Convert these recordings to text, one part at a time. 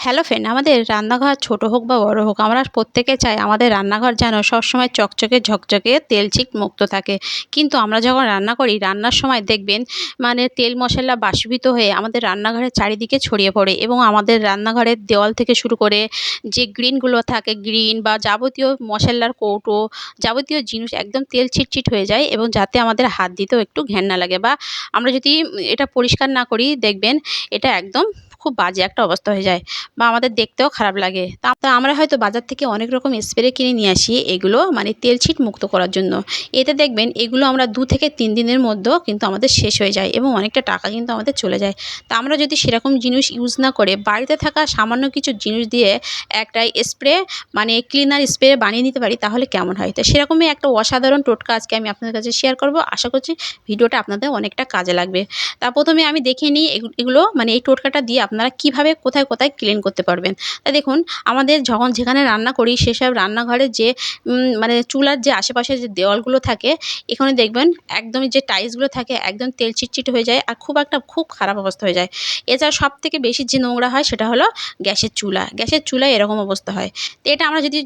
Hello friend আমাদের রান্নাঘর ছোটো হোক বা বড়ো হোক, আমরা প্রত্যেকে চাই আমাদের রান্নাঘর যেন সবসময় চকচকে, ঝকঝকে তেলচিট মুক্ত থাকে। কিন্তু আমরা যখন রান্না করি, রান্নার সময় দেখবেন মানে তেল মশলা বাষ্পীভূত হয়ে আমাদের রান্নাঘরের চারিদিকে ছড়িয়ে পড়ে এবং আমাদের রান্নাঘরের দেওয়াল থেকে শুরু করে যে গ্রিনগুলো থাকে, গ্রিন বা যাবতীয় মশলার কৌটো, যাবতীয় জিনিস একদম তেল চিটচিট হয়ে যায় এবং যাতে আমাদের হাত দিতেও একটু ঘেন্না লাগে বা আমরা যদি এটা পরিষ্কার না করি, দেখবেন এটা একদম খুব বাজে একটা অবস্থা হয়ে যায় বা আমাদের দেখতেও খারাপ লাগে। তা আমরা হয়তো বাজার থেকে অনেক রকম স্প্রে কিনে নিয়ে আসি এগুলো মানে তেল ছিট মুক্ত করার জন্য। এতে দেখবেন এগুলো আমরা দু থেকে তিন দিনের মধ্যেও কিন্তু আমাদের শেষ হয়ে যায় এবং অনেকটা টাকা কিন্তু আমাদের চলে যায়। তা আমরা যদি সেরকম জিনিস ইউজ না করে বাড়িতে থাকা সামান্য কিছু জিনিস দিয়ে একটা স্প্রে মানে ক্লিনার স্প্রে বানিয়ে নিতে পারি তাহলে কেমন হয়? তো সেরকমই একটা অসাধারণ টোটকা আজকে আমি আপনাদের কাছে শেয়ার করব। আশা করছি ভিডিওটা আপনাদের অনেকটা কাজে লাগবে। তা প্রথমে আমি দেখে নিই এগু- এগুলো মানে এই টোটকাটা দিয়ে আপনারা কীভাবে কোথায় কোথায় ক্লিন করতে পারবেন? তা দেখুন, আমাদের যখন যেখানে রান্না করি সেসব রান্নাঘরে যে মানে চুলার যে আশেপাশে যে দেওয়ালগুলো থাকে, এখানে দেখবেন একদমই যে টাইলসগুলো থাকে, একদম তেল চিটচিট হয়ে যায় আর খুব একটা খুব খারাপ অবস্থা হয়ে যায়। এছাড়া সব থেকে বেশি যে নোংরা হয়, সেটা হলো গ্যাসের চুলা। গ্যাসের চুলায় এরকম অবস্থা হয়। তো এটা আমরা যদি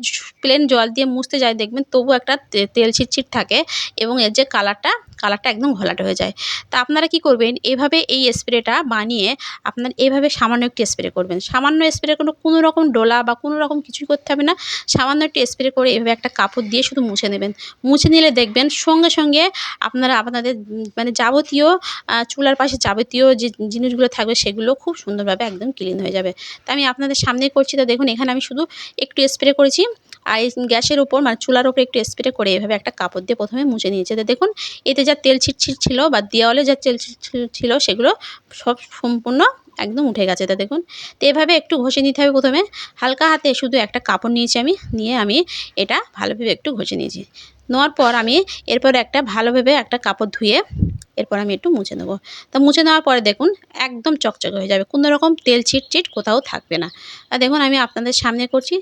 প্লেন জল দিয়ে মুছতে যাই, দেখবেন তবু একটা তেল চিটচিট থাকে এবং এর যে কালারটা কালারটা একদম ঘোলাটে হয়ে যায়। তা আপনারা কি করবেন? এভাবে এই স্প্রেটা বানিয়ে আপনার এভাবে সামান্য একটু স্প্রে করবেন। সামান্য স্প্রে কোনো কোনো রকম ডোলা বা কোনো রকম কিছুই করতে হবে না। সামান্য একটু স্প্রে করে এভাবে একটা কাপড় দিয়ে শুধু মুছে নেবেন। মুছে নিলে দেখবেন সঙ্গে সঙ্গে আপনারা, আপনাদের মানে যাবতীয় চুলার পাশে যাবতীয় যে জিনিসগুলো থাকবে সেগুলো খুব সুন্দরভাবে একদম ক্লিন হয়ে যাবে। তা আমি আপনাদের সামনেই করছি। তো দেখুন, এখানে আমি শুধু একটু স্প্রে করেছি। আর এই গ্যাসের উপর মানে চুলার উপর একটু স্প্রে করে এভাবে একটা কাপড় দিয়ে প্রথমে মুছে নিয়েছে। তো দেখুন, এতে যা তেল ছিটছিট ছিল বা দেওয়ালে যা তেল ছিল সেগুলো সব সম্পূর্ণ একদম উঠে গেছে তা দেখুন। তো এভাবে একটু ঘষে নিতে হবে প্রথমে। হালকা হাতে শুধু একটা কাপড় নিয়েছি আমি, নিয়ে আমি এটা ভালোভাবে একটু ঘষে নিয়েছি। নেওয়ার পর আমি এরপর একটা ভালোভাবে একটা কাপড় ধুয়ে এরপর আমি একটু মুছে নেব। তা মুছে নেওয়ার পরে দেখুন একদম চকচকে হয়ে যাবে, কোনো রকম তেল ছিটচিট কোথাও থাকবে না। আর দেখুন আমি আপনাদের সামনে করছি,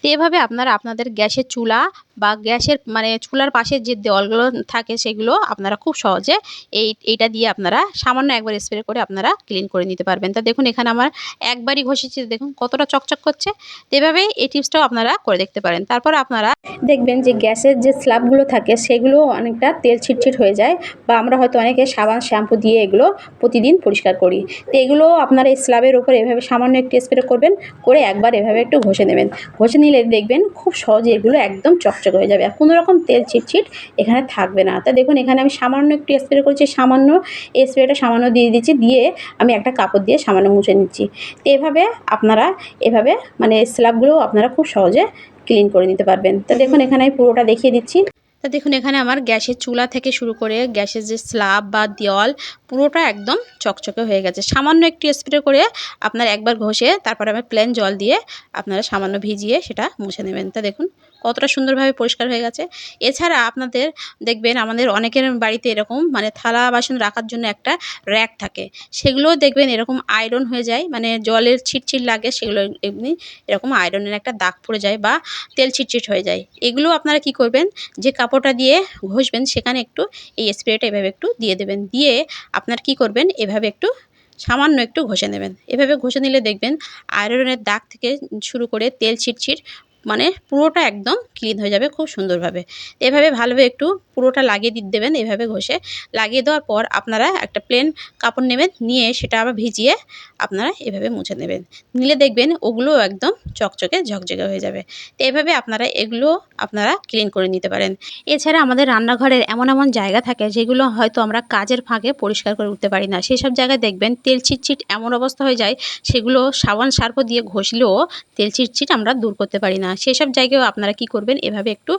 তো এভাবে আপনারা আপনাদের গ্যাসের চুলা বা গ্যাসের মানে চুলার পাশে যে দেওয়ালগুলো থাকে সেগুলো আপনারা খুব সহজে এই, এইটা দিয়ে আপনারা সামান্য একবার স্প্রে করে আপনারা ক্লিন করে নিতে পারবেন। তা দেখুন এখানে আমার একবারই ঘষেছি, দেখুন কতটা চকচক করছে। তো এভাবে এই টিপসটাও আপনারা করে দেখতে পারেন। তারপর আপনারা দেখবেন যে গ্যাসের যে স্ল্যাবগুলো থাকে সেগুলো অনেকটা তেল ছিটছিট হয়ে যায় বা আমরা হয়তো অনেকে সাবান, শ্যাম্পু দিয়ে এগুলো প্রতিদিন পরিষ্কার করি। তো এগুলো আপনারা এই স্ল্যাবের ওপর এভাবে সামান্য একটু স্প্রে করবেন, করে একবার এভাবে একটু ঘষে নেবেন। ঘষে নিলে দেখবেন খুব সহজে এগুলো একদম চকচকে হয়ে যাবে আর কোনো রকম তেল ছিটছিট এখানে থাকবে না। তা দেখুন, এখানে আমি সামান্য একটু স্প্রে করেছি, সামান্য এই স্প্রেটা সামান্য দিয়ে দিচ্ছি দিয়ে আমি একটা কাপড় দিয়ে সামান্য মুছে নিচ্ছি। তো এভাবে আপনারা, এভাবে মানে স্ল্যাবগুলো আপনারা খুব সহজে ক্লিন করে নিতে পারবেন। তো দেখুন এখানে আমি পুরোটা দেখিয়ে দিচ্ছি। তা দেখুন এখানে আমার গ্যাসের চুলা থেকে শুরু করে গ্যাসের যে স্ল্যাব বা দেওয়াল পুরোটা একদম চকচকে হয়ে গেছে। সামান্য একটু স্প্রে করে আপনার একবার ঘষে তারপরে আমি প্লেন জল দিয়ে আপনারা সামান্য ভিজিয়ে সেটা মুছে নেবেন। তা দেখুন কতটা সুন্দরভাবে পরিষ্কার হয়ে গেছে। এছাড়া আপনাদের দেখবেন আমাদের অনেকের বাড়িতে এরকম মানে থালা বাসন রাখার জন্য একটা র্যাক থাকে। সেগুলোও দেখবেন এরকম আয়রন হয়ে যায় মানে জলের ছিটছিট লাগে, সেগুলো এমনি এরকম আয়রনের একটা দাগ পড়ে যায় বা তেল ছিটছিট হয়ে যায়। এগুলো আপনারা কি করবেন? যে কাপড়টা দিয়ে ঘষবেন সেখানে একটু এই স্প্রেটা এভাবে একটু দিয়ে দেবেন। দিয়ে আপনার কি করবেন? এভাবে একটু সামান্য একটু ঘষে নেবেন। এভাবে ঘষে নিলে দেখবেন আয়রনের দাগ থেকে শুরু করে তেল ছিটছিট মানে পুরোটা একদম ক্লিন হয়ে যাবে খুব সুন্দরভাবে। এভাবে ভালোভাবে একটু পুরোটা লাগিয়ে দিতে দেবেন এভাবে ঘষে। লাগিয়ে দেওয়ার পর আপনারা একটা প্লেন কাপড় নেবেন, নিয়ে সেটা আবার ভিজিয়ে আপনারা এভাবে মুছে নেবেন। নিলে দেখবেন ওগুলো একদম চকচকে ঝকঝকে হয়ে যাবে। তো এভাবে আপনারা এগুলো আপনারা ক্লিন করে নিতে পারেন। এছাড়া আমাদের রান্নাঘরের এমন এমন জায়গা থাকে যেগুলো হয়তো আমরা কাজের ফাঁকে পরিষ্কার করে উঠতে পারি না। সেই সব জায়গায় দেখবেন তেল চিটচিট এমন অবস্থা হয়ে যায়, সেগুলো সাবান, সার্ফ দিয়ে ঘষলেও তেল চিটচিট আমরা দূর করতে পারি না। সেই সব জায়গায়ও আপনারা কি করবেন? এভাবে একটু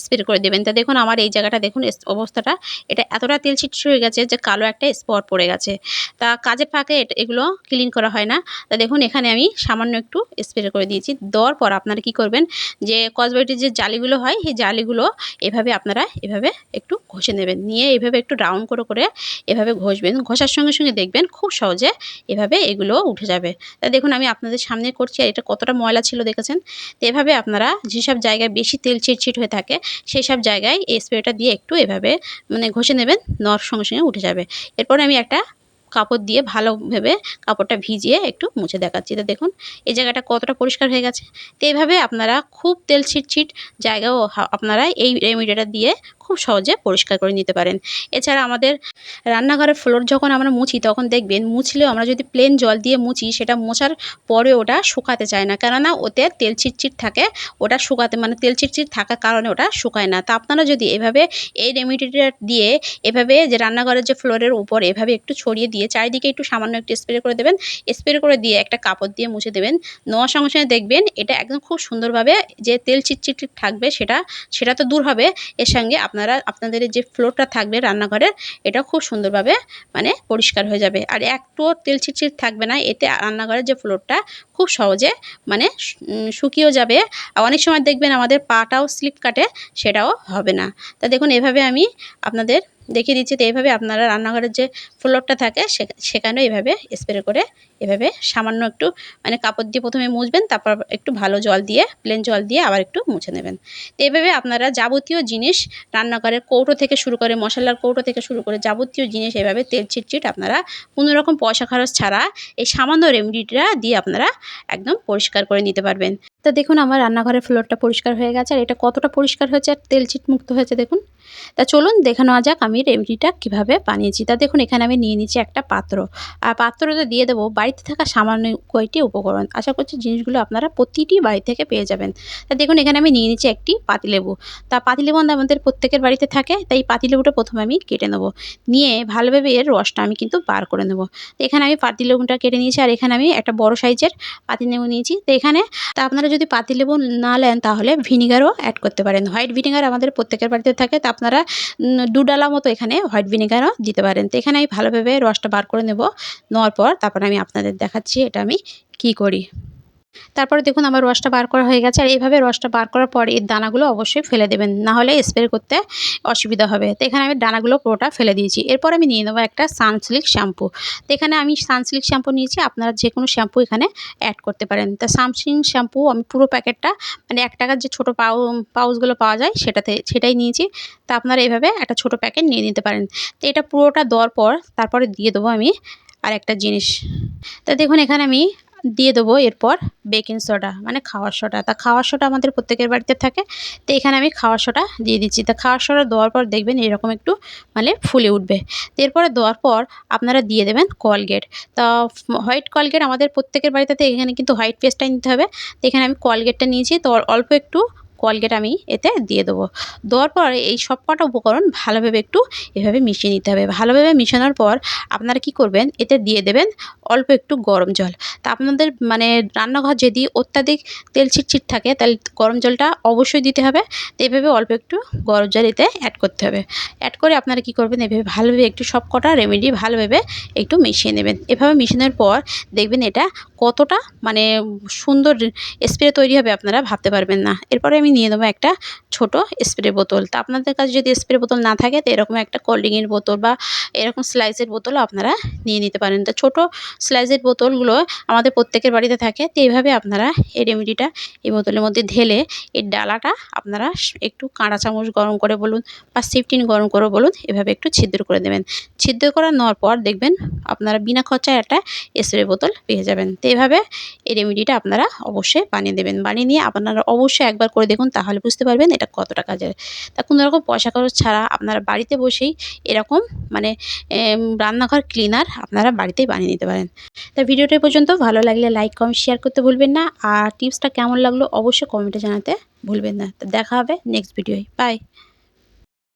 স্প্রে করে দেবেন। তা দেখুন, আমার এই জায়গাটা দেখুন অবস্থাটা, এটা এতটা তেল চিটচিট হয়ে গেছে যে কালো একটা স্পট পড়ে গেছে। তা কাজের ফাঁকে এগুলো ক্লিন করা হয় না। তা দেখুন, এখানে আমি সামান্য একটু স্প্রে করে দিয়েছি। দেওয়ার পর আপনারা কি করবেন যে কসবাইটির যে জালিগুলো হয়, সেই জালিগুলো এভাবে আপনারা এভাবে একটু ঘষে নেবেন। নিয়ে এভাবে একটু রাউন্ড করে করে এভাবে ঘষবেন। ঘষার সঙ্গে সঙ্গে দেখবেন খুব সহজে এভাবে এগুলো উঠে যাবে। তা দেখুন, আমি আপনাদের সামনে করছি, আর এটা কতটা ময়লা ছিল দেখেছেন? তো এভাবে আপনারা যেসব জায়গায় বেশি তেল চিটচিট হয়ে থাকে সেই সব জায়গায় এই স্প্রেটা দিয়ে একটু এভাবে মানে ঘষে নেবেন নর সঙ্গে সঙ্গে উঠে যাবে। এরপরে আমি একটা কাপড় দিয়ে ভালোভাবে কাপড়টা ভিজিয়ে একটু মুছে দেখাচ্ছি। তো দেখুন, এই জায়গাটা কতটা পরিষ্কার হয়ে গেছে। তো এইভাবে আপনারা খুব তেল ছিটছিট জায়গাও আপনারা এই রেমিডিটা দিয়ে খুব সহজে পরিষ্কার করে নিতে পারেন। এছাড়া আমাদের রান্নাঘরের ফ্লোর যখন আমরা মুছি, তখন দেখবেন মুছলেও আমরা যদি প্লেন জল দিয়ে মুছি, সেটা মোছার পরে ওটা শুকাতে চায় না। কেননা ওতে তেল ছিটছিট থাকে, ওটা শুকাতে মানে তেল ছিটছিট থাকার কারণে ওটা শুকায় না। তা আপনারা যদি এভাবে এই রেমিডিটা দিয়ে এভাবে যে রান্নাঘরের যে ফ্লোরের উপর এভাবে একটু ছড়িয়ে দিয়ে চারিদিকে একটু সামান্য একটু স্প্রে করে দেবেন। স্প্রে করে দিয়ে একটা কাপড় দিয়ে মুছে দেবেন। নেওয়ার সঙ্গে সঙ্গে দেখবেন এটা একদম খুব সুন্দরভাবে যে তেল চিটচিট থাকবে সেটা সেটা তো দূর হবে। এর সঙ্গে আপনারা, আপনাদের যে ফ্লোরটা থাকবে রান্নাঘরের, এটা খুব সুন্দরভাবে মানে পরিষ্কার হয়ে যাবে। আর একটুও তেল চিটচিট থাকবে না, এতে রান্নাঘরের যে ফ্লোরটা খুব সহজে মানে শুকিয়েও যাবে। আর অনেক সময় দেখবেন আমাদের পাটাও স্লিপ কাটে, সেটাও হবে না। তা দেখুন, এভাবে আমি আপনাদের দেখিয়ে দিচ্ছি তো এইভাবে আপনারা রান্নাঘরের যে ফ্লোরটা থাকে সেখানেও এভাবে স্প্রে করে এভাবে সামান্য একটু মানে কাপড় দিয়ে প্রথমে মুছবেন, তারপর একটু ভালো জল দিয়ে প্লেন জল দিয়ে আবার একটু মুছে নেবেন। তো এইভাবে আপনারা যাবতীয় জিনিস রান্নাঘরের কৌটো থেকে শুরু করে, মশলার কৌটো থেকে শুরু করে যাবতীয় জিনিস এভাবে তেল চিটচিট আপনারা কোনো রকম পয়সা খরচ ছাড়া এই সামান্য রেমেডিটা দিয়ে আপনারা একদম পরিষ্কার করে নিতে পারবেন। তো দেখুন, আমার রান্নাঘরের ফ্লোরটা পরিষ্কার হয়ে গেছে, আর এটা কতটা পরিষ্কার হয়েছে, আর তেল মুক্ত হয়েছে দেখুন। তা চলুন, দেখে নেওয়া যাক আমি রেমেডিটা কীভাবে বানিয়েছি। তা দেখুন, এখানে আমি নিয়ে নিচ্ছি একটা পাত্র। আর পাত্রতে দিয়ে দেবো বাড়িতে থাকা সামান্য কয়টি উপকরণ। আশা করছি জিনিসগুলো আপনারা প্রতিটি বাড়ি থেকে পেয়ে যাবেন। তা দেখুন, এখানে আমি নিয়ে নিচ্ছি একটি পাতিলেবু। তা পাতিলেবু আমাদের প্রত্যেকের বাড়িতে থাকে, তাই পাতিলেবুটা প্রথমে আমি কেটে নেব। নিয়ে ভালোভাবে এর রসটা আমি কিন্তু বার করে নেব। এখানে আমি পাতিলেবুটা কেটে নিয়েছি, আর এখানে আমি একটা বড় সাইজের পাতিলেবু নিয়েছি। তো এখানে তা আপনারা যদি পাতিলেবু না নেন, তাহলে ভিনিগারও অ্যাড করতে পারেন। হোয়াইট ভিনিগার আমাদের প্রত্যেকের বাড়িতে থাকে, তা আপনারা দু ডালা মতো এখানে হোয়াইট ভিনিগারও দিতে পারেন। তো এখানে আমি ভালোভাবে রসটা বার করে নেব, নেওয়ার পর তারপর আমি আপনাদের দেখাচ্ছি এটা আমি কি করি। তারপরে দেখুন আমার রসটা বার করা হয়ে গেছে, আর এইভাবে রসটা বার করার পর এর দানাগুলো অবশ্যই ফেলে দেবেন, না হলে স্প্রে করতে অসুবিধা হবে। তো এখানে আমি দানাগুলো পুরোটা ফেলে দিয়েছি। এরপর আমি নিয়ে নেব একটা সানসিল্ক শ্যাম্পু। তো এখানে আমি সানসিল্ক শ্যাম্পু নিয়েছি, আপনারা যে কোনো শ্যাম্পু এখানে অ্যাড করতে পারেন। তা সানসিল্ক শ্যাম্পু আমি পুরো প্যাকেটটা মানে এক টাকার যে ছোটো পাউ পাউচগুলো পাওয়া যায় সেটাতে, সেটাই নিয়েছি। তা আপনারা এইভাবে একটা ছোটো প্যাকেট নিয়ে নিতে পারেন। তো এটা পুরোটা দেওয়ার পর তারপরে দিয়ে দেবো আমি আর একটা জিনিস। তা দেখুন এখানে আমি দিয়ে দেবো এরপর বেকিং সোডা মানে খাওয়ার সোডা তা খাওয়ার সোডা আমাদের প্রত্যেকের বাড়িতে থাকে। তো এখানে আমি খাওয়ার সোডা দিয়ে দিচ্ছি। তা খাওয়ার সোডা দেওয়ার পর দেখবেন এরকম একটু মানে ফুলে উঠবে। এরপরে দেওয়ার পর আপনারা দিয়ে দেবেন কলগেট। তা হোয়াইট কলগেট আমাদের প্রত্যেকের বাড়িতে এখানে কিন্তু হোয়াইট পেস্টটাই নিতে হবে। তো এখানে আমি কলগেটটা নিয়েছি। তো অল্প একটু কলগেট আমি এতে দিয়ে দেবো। দেওয়ার পর এই সব কটা উপকরণ ভালোভাবে একটু এভাবে মিশিয়ে নিতে হবে। ভালোভাবে মিশানোর পর আপনারা কি করবেন? এতে দিয়ে দেবেন অল্প একটু গরম জল। তা আপনাদের মানে রান্নাঘর যদি অত্যাধিক তেল চিটচিট থাকে, তাহলে গরম জলটা অবশ্যই দিতে হবে। তো এভাবে অল্প একটু গরম জল এতে অ্যাড করতে হবে। অ্যাড করে আপনারা কি করবেন? এভাবে ভালোভাবে একটু সব কটা রেমেডি ভালোভাবে একটু মিশিয়ে নেবেন। এভাবে মিশানোর পর দেখবেন এটা কতটা মানে সুন্দর স্প্রে তৈরি হবে আপনারা ভাবতে পারবেন না। এরপরে আমি নিয়ে নেব একটা ছোট স্প্রে বোতল। তা আপনাদের কাছে যদি স্প্রে বোতল না থাকে, তো এরকম একটা কোল্ড ড্রিঙ্কের বোতল বা এরকম স্লাইসের বোতলও আপনারা নিয়ে নিতে পারেন। তো ছোটো স্লাইসের বোতলগুলো আমাদের প্রত্যেকের বাড়িতে থাকে, তো এইভাবে আপনারা এই রেমেডিটা এই বোতলের মধ্যে ঢেলে এর ডালাটা আপনারা একটু কাঁড়া চামচ গরম করে বলুন বা সিফটিন গরম করে বলুন, এভাবে একটু ছিদ্র করে দেবেন। ছিদ্র করে নেওয়ার পর দেখবেন আপনারা বিনা খরচায় একটা স্প্রে বোতল পেয়ে যাবেন। তো এইভাবে এই রেমেডিটা আপনারা অবশ্যই বানিয়ে দেবেন। বানিয়ে নিয়ে আপনারা অবশ্যই একবার করে দেখুন তাহলে বুঝতে পারবেন এটা কতটা কাজের। তা কোনো রকম পয়সা খরচ ছাড়া আপনারা বাড়িতে বসেই এরকম মানে রান্নাঘর ক্লিনার আপনারা বাড়িতেই বানিয়ে নিতে পারেন। তা ভিডিওটা পর্যন্ত। ভালো লাগলে লাইক কমেন্ট শেয়ার করতে ভুলবেন না। আর টিপসটা কেমন লাগল অবশ্যই কমেন্টে জানাতে ভুলবেন না। তো দেখা হবে নেক্সট ভিডিওয় বাই